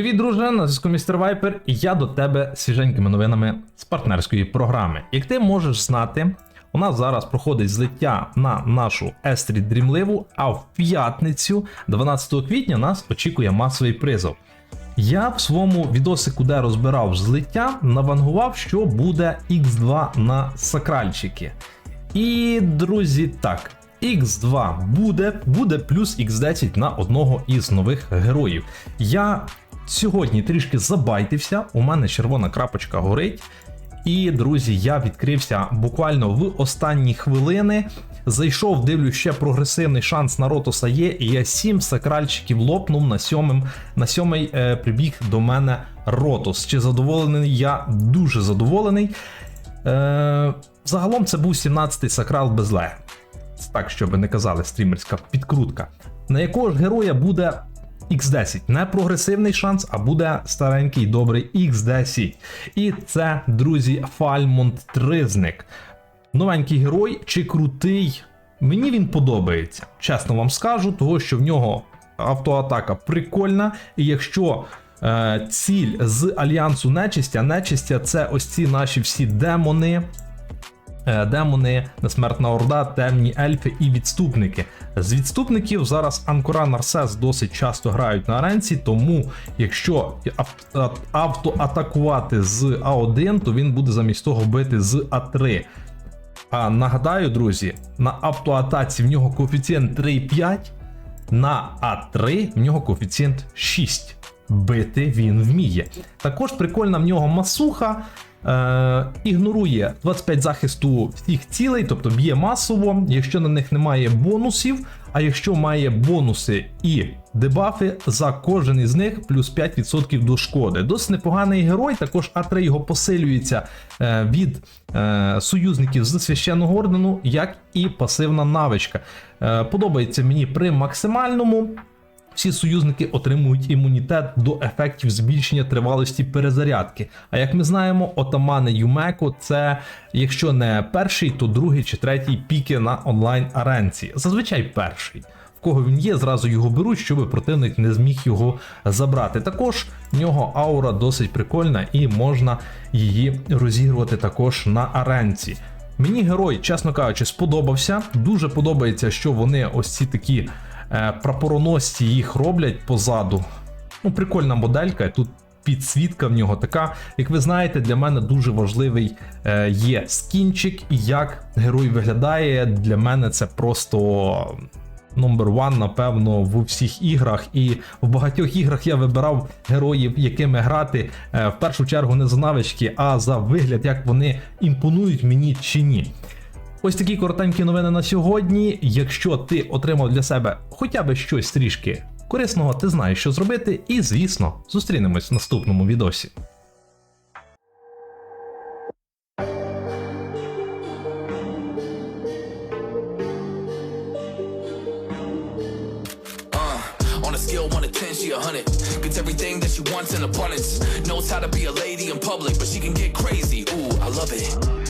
Привіт, друже! На зв'язку містер Вайпер, і я до тебе свіженькими новинами з партнерської програми. Як ти можеш знати, у нас зараз проходить злиття на нашу Естрі Дрімливу, а в п'ятницю, 12 квітня, нас очікує масовий призов. Я в своєму відосику, де розбирав злиття, навангував, що буде X2 на сакральчики. І, друзі, так. X2 буде, буде плюс X10 на одного із нових героїв. Я сьогодні трішки забайтився, у мене червона крапочка горить. І, друзі, я відкрився буквально в останні хвилини. Зайшов, дивлюсь, ще прогресивний шанс на Ротоса є, і я 7 сакральчиків лопнув на сьомим, на сьомий е, прибіг до мене Ротос. Чи задоволений я дуже задоволений. Е, загалом це був 17-й сакрал без лег. Так, щоб не казали, стрімерська підкрутка. На якого ж героя буде X10? Не прогресивний шанс, а буде старенький добрий X10. І це, друзі, Фальмонт Тризник. Новенький герой чи крутий. Мені він подобається. Чесно вам скажу, того що в нього автоатака прикольна, і якщо. Е, ціль з альянсу нечистя. Нечистя це ось ці наші всі демони, демони, несмертна орда, темні ельфи і відступники. З відступників зараз Анкора Нарсес досить часто грають на аренці, тому якщо автоатакувати з А1, то він буде замість того бити з А3. А нагадаю, друзі, на автоатаці в нього коефіцієнт 3,5, на А3 в нього коефіцієнт 6. Бити він вміє. Також прикольна в нього масуха. Е, ігнорує 25 захисту всіх цілей, тобто б'є масово, якщо на них немає бонусів, а якщо має бонуси і дебафи, за кожен із них плюс 5% до шкоди. Досить непоганий герой, також А3 його посилюється е, від е, союзників з священного ордену, як і пасивна навичка. Е, подобається мені при максимальному. Всі союзники отримують імунітет до ефектів збільшення тривалості перезарядки. А як ми знаємо, отамани Юмеко це, якщо не перший, то другий чи третій піки на онлайн аренці. Зазвичай перший. В кого він є, зразу його беруть, щоб противник не зміг його забрати. Також в нього аура досить прикольна і можна її розігрувати також на аренці. Мені герой, чесно кажучи, сподобався. Дуже подобається, що вони ось ці такі прапороносці їх роблять позаду. Ну, прикольна моделька. Тут підсвітка в нього така. Як ви знаєте, для мене дуже важливий е, є скінчик, і як герой виглядає. Для мене це просто. Номер one, напевно, в всіх іграх, і в багатьох іграх я вибирав героїв, якими грати е, в першу чергу не за навички, а за вигляд, як вони імпонують мені чи ні. Ось такі коротенькі новини на сьогодні. Якщо ти отримав для себе хоча б щось трішки корисного, ти знаєш, що зробити, і звісно, зустрінемось в наступному відосі. Uh, on a scale 1 to 10, she a 100. Gets everything that she wants in abundance. Knows how to be a lady in public, but she can get crazy. Ooh, I love it.